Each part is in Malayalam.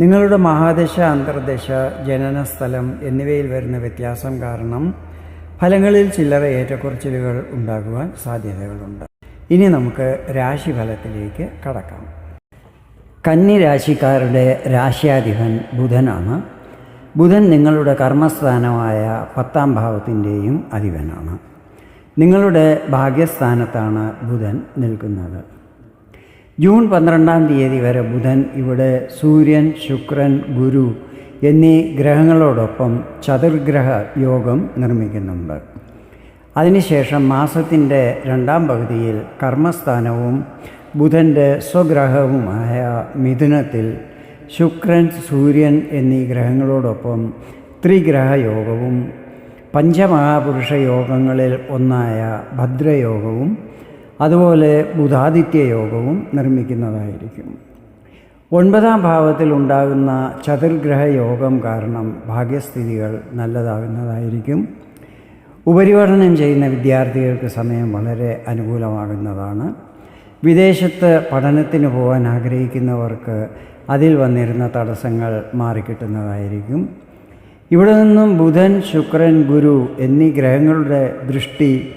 നിങ്ങളുടെ മഹാദശ അന്തർദശ ജനനസ്ഥലം എന്നിവയിൽ വരുന്ന വ്യത്യാസം കാരണം ഫലങ്ങളിൽ ചില്ലറ ഏറ്റക്കുറച്ചിലുകൾ ഉണ്ടാകുവാൻ സാധ്യതകളുണ്ട്. ഇനി നമുക്ക് രാശിഫലത്തിലേക്ക് കടക്കാം. കന്നി രാശിക്കാരുടെ രാശ്യാധിപൻ ബുധനാണ്. ബുധൻ നിങ്ങളുടെ കർമ്മസ്ഥാനമായ പത്താം ഭാവത്തിന്റെയും അധിപനാണ്. നിങ്ങളുടെ ഭാഗ്യസ്ഥാനത്താണ് ബുധൻ നിൽക്കുന്നത്. ജൂൺ പന്ത്രണ്ടാം തീയതി വരെ ബുധൻ ഇവിടെ സൂര്യൻ ശുക്രൻ ഗുരു എന്നീ ഗ്രഹങ്ങളോടൊപ്പം ചതുർഗ്രഹ യോഗം നിർമ്മിക്കുന്നുണ്ട്. അതിനുശേഷം മാസത്തിന്റെ രണ്ടാം പകുതിയിൽ കർമ്മസ്ഥാനവും ബുധന്റെ സ്വഗ്രഹവുമായ മിഥുനത്തിൽ ശുക്രൻ സൂര്യൻ എന്നീ ഗ്രഹങ്ങളോടൊപ്പം ത്രിഗ്രഹ യോഗവും പഞ്ചമഹാപുരുഷ യോഗങ്ങളിൽ ഒന്നായ ഭദ്രയോഗവും അതുപോലെ ബുധാദിത്യ യോഗവും നിർമ്മിക്കുന്നതായിരിക്കും. ഒൻപതാം ഭാവത്തിൽ ഉണ്ടാകുന്ന ചതുർഗ്രഹ യോഗം കാരണം ഭാഗ്യസ്ഥിതികൾ നല്ലതാകുന്നതായിരിക്കും. ഉപരിപഠനം ചെയ്യുന്ന വിദ്യാർത്ഥികൾക്ക് സമയം വളരെ അനുകൂലമാകുന്നതാണ്. വിദേശത്ത് പഠനത്തിന് പോകാൻ ആഗ്രഹിക്കുന്നവർക്ക് അതിൽ വന്നിരുന്ന തടസ്സങ്ങൾ മാറിക്കിട്ടുന്നതായിരിക്കും. ഇവിടെ നിന്നും ബുധൻ ശുക്രൻ ഗുരു എന്നീ ഗ്രഹങ്ങളുടെ ദൃഷ്ടി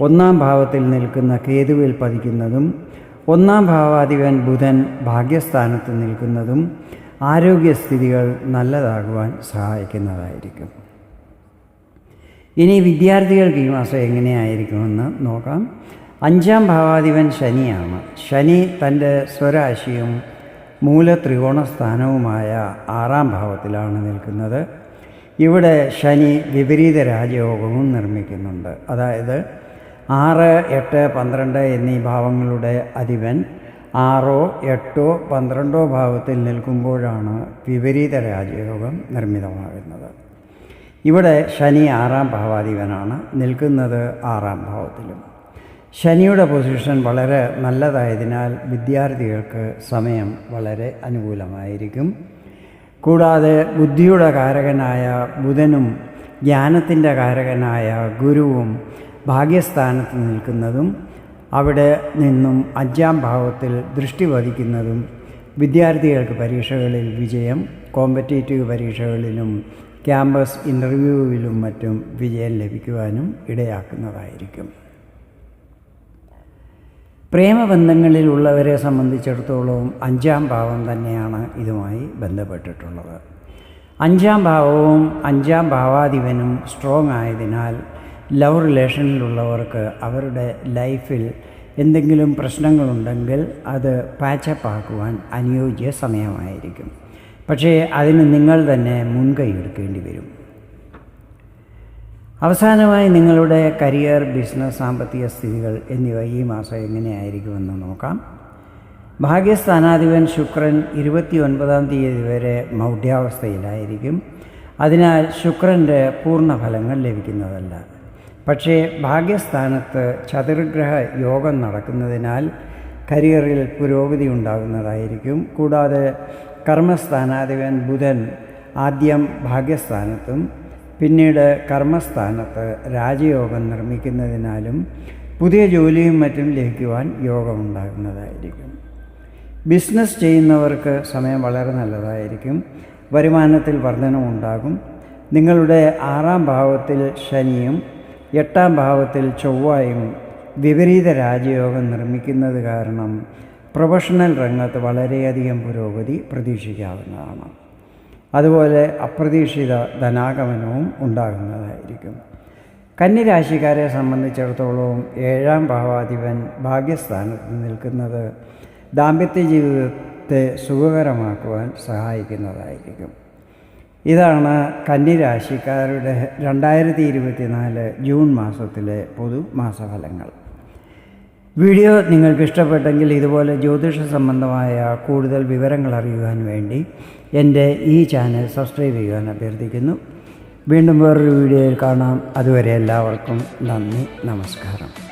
ഒന്നാം ഭാവത്തിൽ നിൽക്കുന്ന കേതുവിൽ പതിക്കുന്നതും ഒന്നാം ഭാവാധിപൻ ബുധൻ ഭാഗ്യസ്ഥാനത്ത് നിൽക്കുന്നതും ആരോഗ്യസ്ഥിതികൾ നല്ലതാകുവാൻ സഹായിക്കുന്നതായിരിക്കും. ഇനി വിദ്യാർത്ഥികൾക്ക് ഈ മാസം എങ്ങനെയായിരിക്കുമെന്ന് നോക്കാം. അഞ്ചാം ഭാവാധിപൻ ശനിയാണ്. ശനി തന്റെ സ്വരാശിയും മൂല ത്രികോണ സ്ഥാനവുമായ ആറാം ഭാവത്തിലാണ് നിൽക്കുന്നത്. ഇവിടെ ശനി വിപരീത രാജയോഗവും നിർമ്മിക്കുന്നുണ്ട്. അതായത് ആറ് എട്ട് പന്ത്രണ്ട് എന്നീ ഭാവങ്ങളുടെ അധിപൻ ആറോ എട്ടോ പന്ത്രണ്ടോ ഭാവത്തിൽ നിൽക്കുമ്പോഴാണ് വിപരീത രാജയോഗം നിർമ്മിതമാകുന്നത്. ഇവിടെ ശനി ആറാം ഭാവാധിപനാണ് നിൽക്കുന്നത് ആറാം ഭാവത്തിലും. ശനിയുടെ പൊസിഷൻ വളരെ നല്ലതായതിനാൽ വിദ്യാർത്ഥികൾക്ക് സമയം വളരെ അനുകൂലമായിരിക്കും. കൂടാതെ ബുദ്ധിയുടെ കാരകനായ ബുധനും ജ്ഞാനത്തിന്റെ കാരകനായ ഗുരുവും ഭാഗ്യസ്ഥാനത്ത് നിൽക്കുന്നതും അവിടെ നിന്നും അഞ്ചാം ഭാവത്തിൽ ദൃഷ്ടി പതിക്കുന്നതും വിദ്യാർത്ഥികൾക്ക് പരീക്ഷകളിൽ വിജയം കോമ്പറ്റേറ്റീവ് പരീക്ഷകളിലും ക്യാമ്പസ് ഇന്റർവ്യൂവിലും മറ്റും വിജയം ലഭിക്കുവാനും ഇടയാക്കുന്നതായിരിക്കും. പ്രേമബന്ധങ്ങളിലുള്ളവരെ സംബന്ധിച്ചിടത്തോളം അഞ്ചാം ഭാവം തന്നെയാണ് ഇതുമായി ബന്ധപ്പെട്ടിട്ടുള്ളത്. അഞ്ചാം ഭാവവും അഞ്ചാം ഭാവാധിപനും സ്ട്രോങ് ആയതിനാൽ ലവ് റിലേഷനിലുള്ളവർക്ക് അവരുടെ ലൈഫിൽ എന്തെങ്കിലും പ്രശ്നങ്ങളുണ്ടെങ്കിൽ അത് പാച്ചപ്പ് ആക്കുവാൻ അനുയോജ്യ സമയമായിരിക്കും. പക്ഷേ അതിന് നിങ്ങൾ തന്നെ മുൻകൈ എടുക്കേണ്ടി വരും. അവസാനമായി നിങ്ങളുടെ കരിയർ ബിസിനസ് സാമ്പത്തിക സ്ഥിതികൾ എന്നിവ ഈ മാസം എങ്ങനെയായിരിക്കുമെന്ന് നോക്കാം. ഭാഗ്യസ്ഥാനാധിപൻ ശുക്രൻ ഇരുപത്തി ഒൻപതാം തീയതി വരെ മൗഢ്യാവസ്ഥയിലായിരിക്കും. അതിനാൽ ശുക്രന്റെ പൂർണ ഫലങ്ങൾ ലഭിക്കുന്നതല്ല. പക്ഷേ ഭാഗ്യസ്ഥാനത്ത് ചതുർഗ്രഹ യോഗം നടക്കുന്നതിനാൽ കരിയറിൽ പുരോഗതി ഉണ്ടാകുന്നതായിരിക്കും. കൂടാതെ കർമ്മസ്ഥാനാധിപൻ ബുധൻ ആദ്യം ഭാഗ്യസ്ഥാനത്തും പിന്നീട് കർമ്മസ്ഥാനത്ത് രാജയോഗം നിർമ്മിക്കുന്നതിനാലും പുതിയ ജോലിയും മറ്റും ലഭിക്കുവാൻ യോഗമുണ്ടാകുന്നതായിരിക്കും. ബിസിനസ് ചെയ്യുന്നവർക്ക് സമയം വളരെ നല്ലതായിരിക്കും. വരുമാനത്തിൽ വർധനമുണ്ടാകും നിങ്ങളുടെ ആറാം ഭാവത്തിൽ ശനിയും എട്ടാം ഭാവത്തിൽ ചൊവ്വായും വിപരീത രാജയോഗം നിർമ്മിക്കുന്നത് കാരണം പ്രൊഫഷണൽ രംഗത്ത് വളരെയധികം പുരോഗതി പ്രതീക്ഷിക്കാവുന്നതാണ്. അതുപോലെ അപ്രതീക്ഷിത ധനാഗമനവും ഉണ്ടാകുന്നതായിരിക്കും. കന്നിരാശിക്കാരെ സംബന്ധിച്ചിടത്തോളം ഏഴാം ഭാവാധിപൻ ഭാഗ്യസ്ഥാനത്ത് നിൽക്കുന്നത് ദാമ്പത്യ ജീവിതത്തെ സുഖകരമാക്കുവാൻ സഹായിക്കുന്നതായിരിക്കും. ഇതാണ് കന്നിരാശിക്കാരുടെ രണ്ടായിരത്തി ഇരുപത്തിനാല് ജൂൺ മാസത്തിലെ പൊതു മാസഫലങ്ങൾ വീഡിയോ നിങ്ങൾക്ക് ഇഷ്ടപ്പെട്ടെങ്കിൽ ഇതുപോലെ ജ്യോതിഷ സംബന്ധമായ കൂടുതൽ വിവരങ്ങൾ അറിയുവാൻ വേണ്ടി എന്റെ ഈ ചാനൽ സബ്സ്ക്രൈബ് ചെയ്യുവാൻ അഭ്യർത്ഥിക്കുന്നു. വീണ്ടും വേറൊരു വീഡിയോയിൽ കാണാം. അതുവരെ എല്ലാവർക്കും നന്ദി നമസ്കാരം.